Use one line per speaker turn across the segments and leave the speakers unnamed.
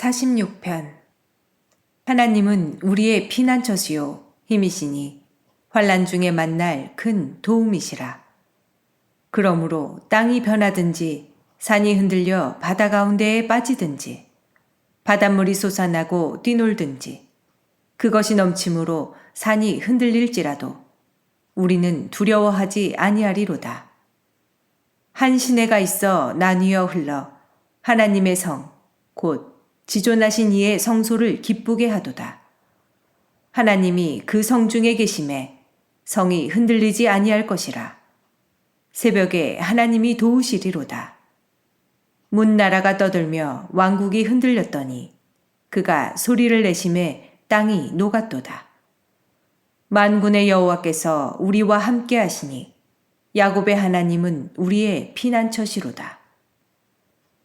46편 하나님은 우리의 피난처시요 힘이시니 환란 중에 만날 큰 도움이시라. 그러므로 땅이 변하든지 산이 흔들려 바다 가운데에 빠지든지 바닷물이 솟아나고 뛰놀든지 그것이 넘침으로 산이 흔들릴지라도 우리는 두려워하지 아니하리로다. 한 시내가 있어 나뉘어 흘러 하나님의 성, 곧 지존하신 이의 성소를 기쁘게 하도다. 하나님이 그 성 중에 계심에 성이 흔들리지 아니할 것이라. 새벽에 하나님이 도우시리로다. 문 나라가 떠들며 왕국이 흔들렸더니 그가 소리를 내심에 땅이 녹았도다. 만군의 여호와께서 우리와 함께 하시니 야곱의 하나님은 우리의 피난처시로다.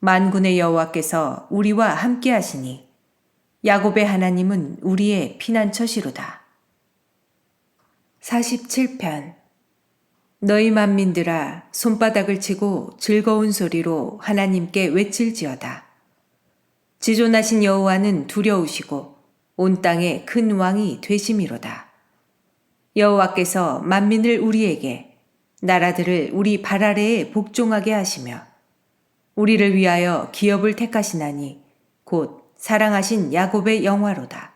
만군의 여호와께서 우리와 함께 하시니 야곱의 하나님은 우리의 피난처시로다. 47편 너희 만민들아 손바닥을 치고 즐거운 소리로 하나님께 외칠지어다. 지존하신 여호와는 두려우시고 온 땅에 큰 왕이 되심이로다. 여호와께서 만민을 우리에게 나라들을 우리 발 아래에 복종하게 하시며 우리를 위하여 기업을 택하시나니 곧 사랑하신 야곱의 영화로다.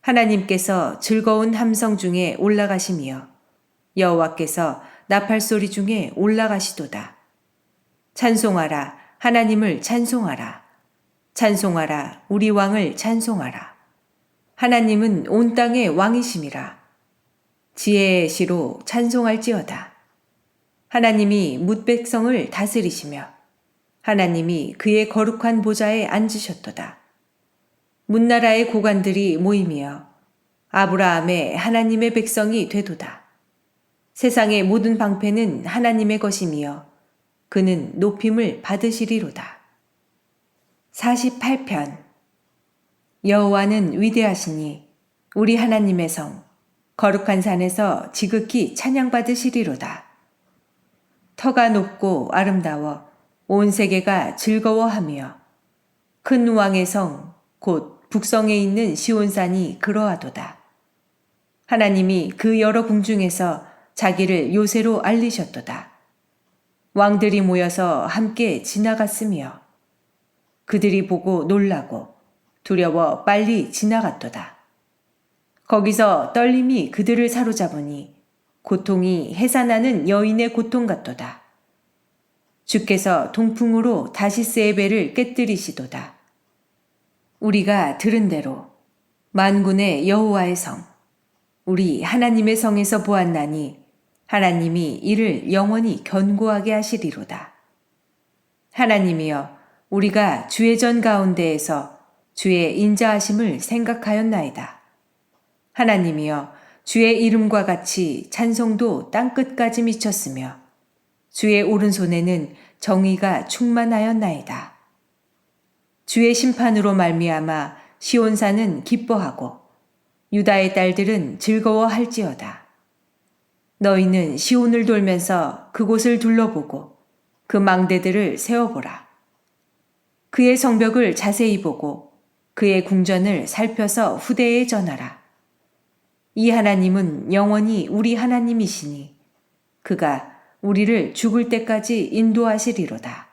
하나님께서 즐거운 함성 중에 올라가시며 여호와께서 나팔 소리 중에 올라가시도다. 찬송하라 하나님을 찬송하라 찬송하라 우리 왕을 찬송하라 하나님은 온 땅의 왕이심이라 지혜의 시로 찬송할지어다. 하나님이 뭇백성을 다스리시며 하나님이 그의 거룩한 보좌에 앉으셨도다. 문나라의 고관들이 모임이여 아브라함의 하나님의 백성이 되도다. 세상의 모든 방패는 하나님의 것이며 그는 높임을 받으시리로다. 48편 여호와는 위대하시니 우리 하나님의 성 거룩한 산에서 지극히 찬양받으시리로다. 터가 높고 아름다워 온 세계가 즐거워하며 큰 왕의 성, 곧 북성에 있는 시온산이 그러하도다. 하나님이 그 여러 궁중에서 자기를 요새로 알리셨도다. 왕들이 모여서 함께 지나갔으며 그들이 보고 놀라고 두려워 빨리 지나갔도다. 거기서 떨림이 그들을 사로잡으니 고통이 해산하는 여인의 고통 같도다. 주께서 동풍으로 다시스의 배를 깨뜨리시도다. 우리가 들은 대로 만군의 여호와의 성, 우리 하나님의 성에서 보았나니 하나님이 이를 영원히 견고하게 하시리로다. 하나님이여, 우리가 주의 전 가운데에서 주의 인자하심을 생각하였나이다. 하나님이여, 주의 이름과 같이 찬송도 땅 끝까지 미쳤으며 주의 오른손에는 정의가 충만하였나이다. 주의 심판으로 말미암아 시온산은 기뻐하고 유다의 딸들은 즐거워할지어다. 너희는 시온을 돌면서 그곳을 둘러보고 그 망대들을 세워보라. 그의 성벽을 자세히 보고 그의 궁전을 살펴서 후대에 전하라. 이 하나님은 영원히 우리 하나님이시니 그가 우리를 죽을 때까지 인도하시리로다.